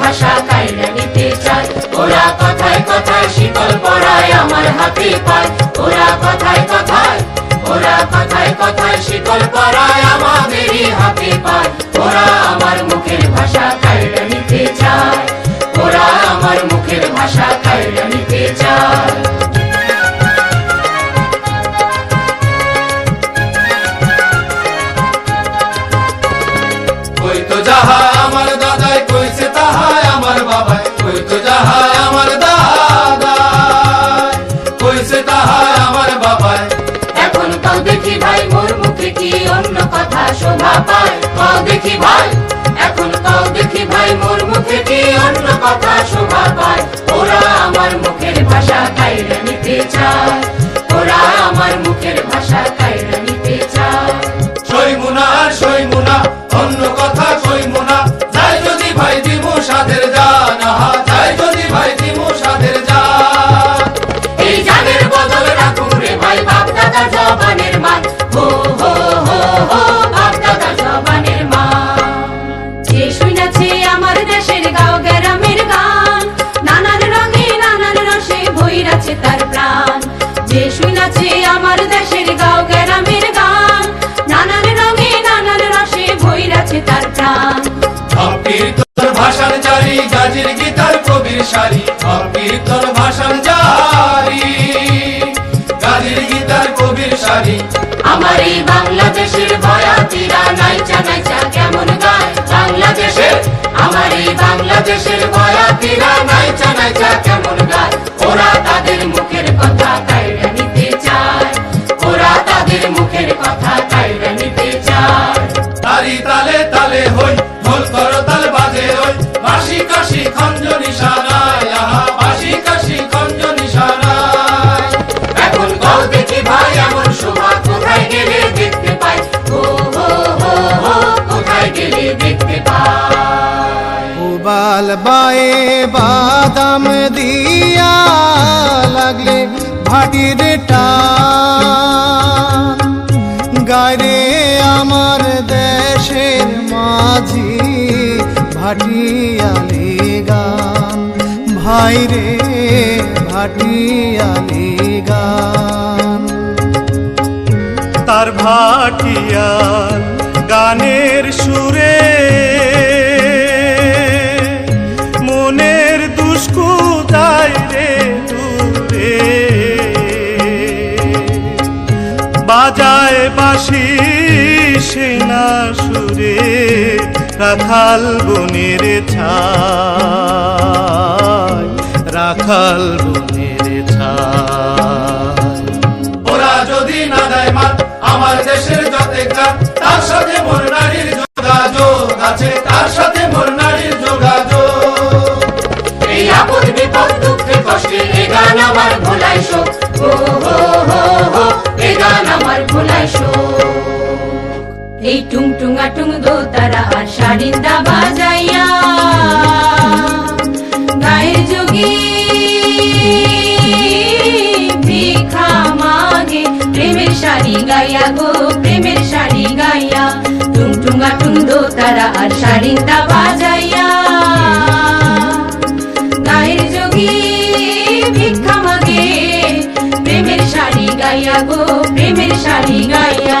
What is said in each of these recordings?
ভাষা কাইরা নিতে চায় ওরা কথায় কথায় শীতল পড়ায় আমার হাতে পায় ওরা কথায় কথায়, ওরা কথায় কথায় শীতল পড়ায় আমাদেরই হাতে পায় ওরা আমার মুখের ভাষা কাইরা নিতে চায়। ওরা আমার মুখের ভাষা কাইরা নিতে চায়। কাইরা যে শুনেছে আমার দেশের গাঁও গ্রামের গান। নানান রঙে নানান রসে ভৈরাছে তার প্রাণ। অকীর্তন ভাষার জারি গাজির গীতার কবির সারি। অকীর্তন ভাষার জারি গাজির গীতার কবির সারি। আমার এই বাংলাদেশের বয়াতিরা নাইচা নাইচা কেমন গায়? বাংলাদেশের আমার এই বাংলাদেশের বয়াতিরা নাইচা নাইচা উবাল বায়ে বাদাম দিয়া লাগলে ভাটির গায়ে আমার দেশের মাঝি ভাটিয়ালি গান। ভাইরে ভাটিয়ালি গান। তার ভাটিয়াল বাজায় বাঁশি সেনা সুরে রাখাল বনের ছায় রাখাল বনের টুং টুঙা টুং দো তারা আর সারিন্দা বাজাইয়া। গায়ের যোগী ভিখা মাগে, প্রেমের শাড়ি গাইয়া গো, প্রেমের শাড়ি গাইয়া। টুং টুঙা টুং দো তারা আর সারিন্দা বাজাইয়া। গায়ের যোগী ভিক্ষা মাগে, প্রেমের শাড়ি গাইয়া গো, প্রেমের শাড়ি গাইয়া।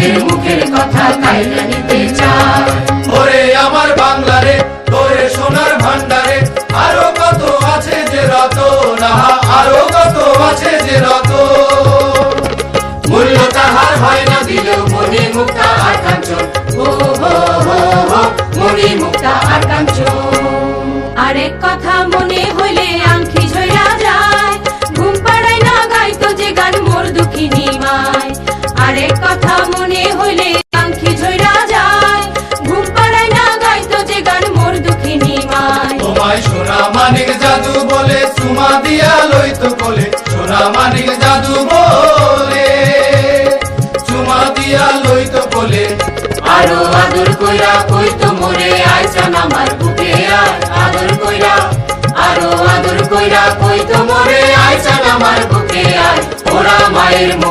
তাদের মুখের কথা কাইরা নিতে চায়। ওরে আমার বাংলারে তোরে সোনার ভান্ডারে আরও কত আছে যে রত নাহা আরও কত আছে যে রত মূল্য তাহার হয় না দিলেও মনি মুক্তা আর কাঞ্চন। ও হো হো হো মনি মুক্তা আর কাঞ্চন। আরেক কথা মনে বলে, সুমা দিয়া লইত কোলে সোনা মানিক জাদু বলে। সুমা দিয়া লইত কোলে আরও আদর কইরা কইতো মোরে আইসান আমার বুকে আদর কইরা, আরও আদর কইরা কইতো মোরে আইসান আমার বুকে আয় ওরা মায়ের মুখে